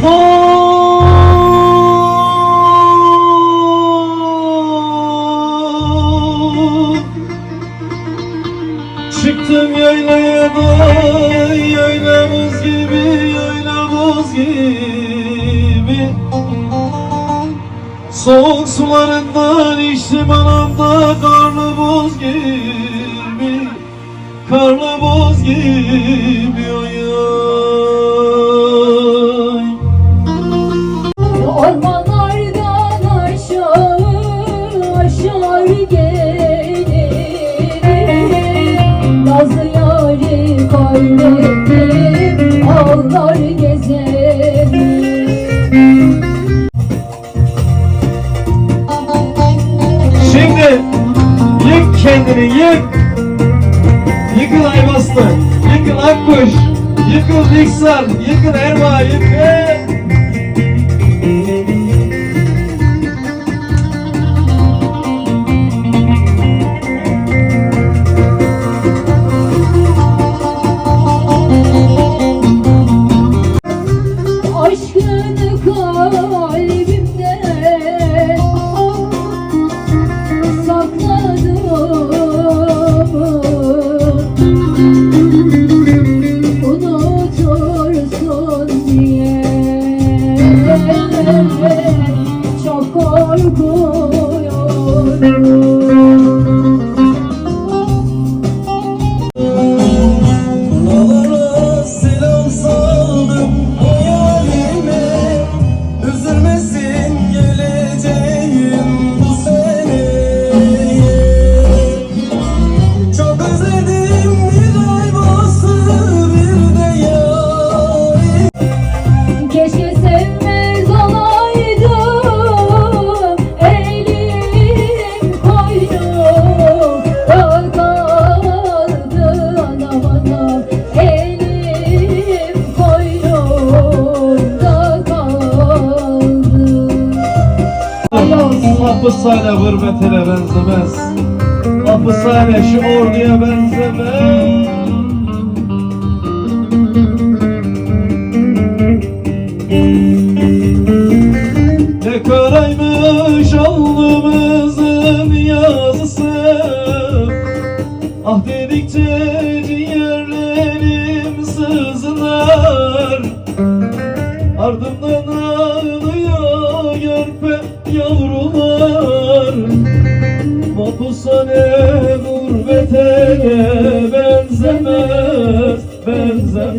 Çıktım yaylaya da Yaylamız gibi Yaylamız gibi. Soğuk sularından içtim anamda Karlı buz gibi. Karlı buz gibi oy kendini yık. Yıkıl Aybastı, yıkıl Akkuş, yıkıl Niksar, yıkıl Erma, yıkıl. Aşkını kalbimde Hapishane hürmetine benzemez. Hapishane şu orduya benzemez. Ne karaymış alnımızın yazısı Ah dedikçe ciğerlerim sızlar Ardımdan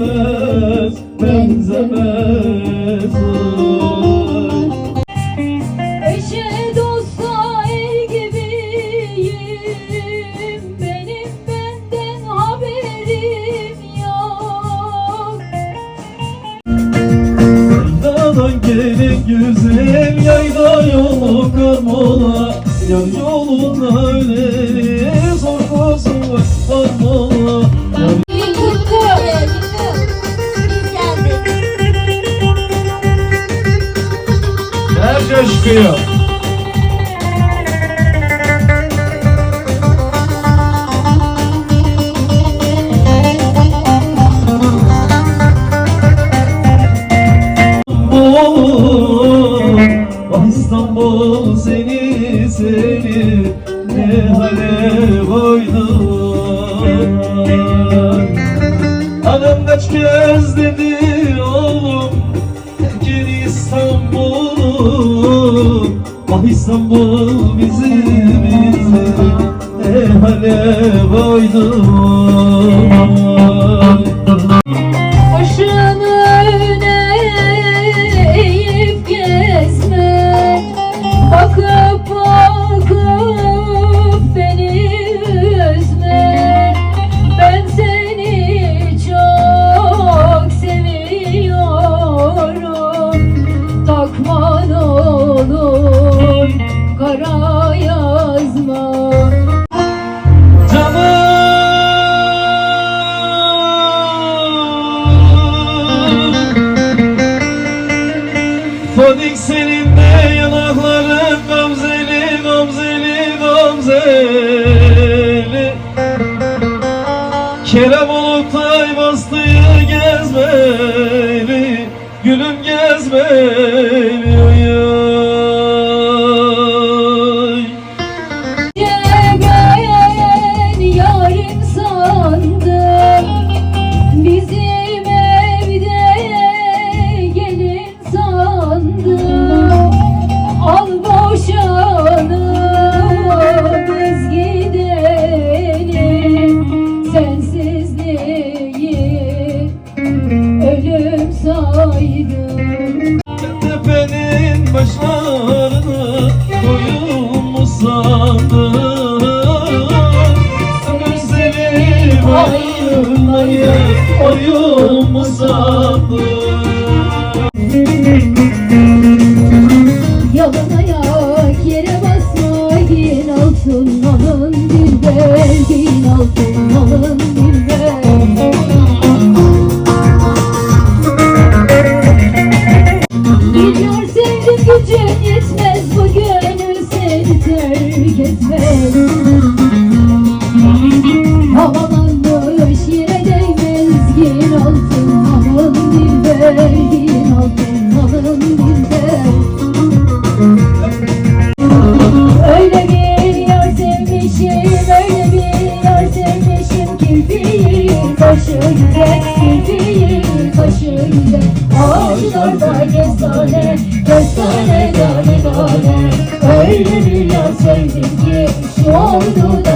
Benzemez, benzemez. Oy. Eşe dosta el gibiyim. Benim benden haberim yok. Dağdan gelin güzel yayda yolu karmola Yar yolunda öyle İstanbul seni seni ne hale koydun? Hanım kaç kez dedi oğlum gel İstanbul Ah İstanbul bizi bizi ne hale koydun beni Kerem Olutay bastığı gezmeli Gülüm gezmeli. Tepenin başlarını koyun sandım Gözleri bayılmaya oyun Gönül yazaydı geç oldu da.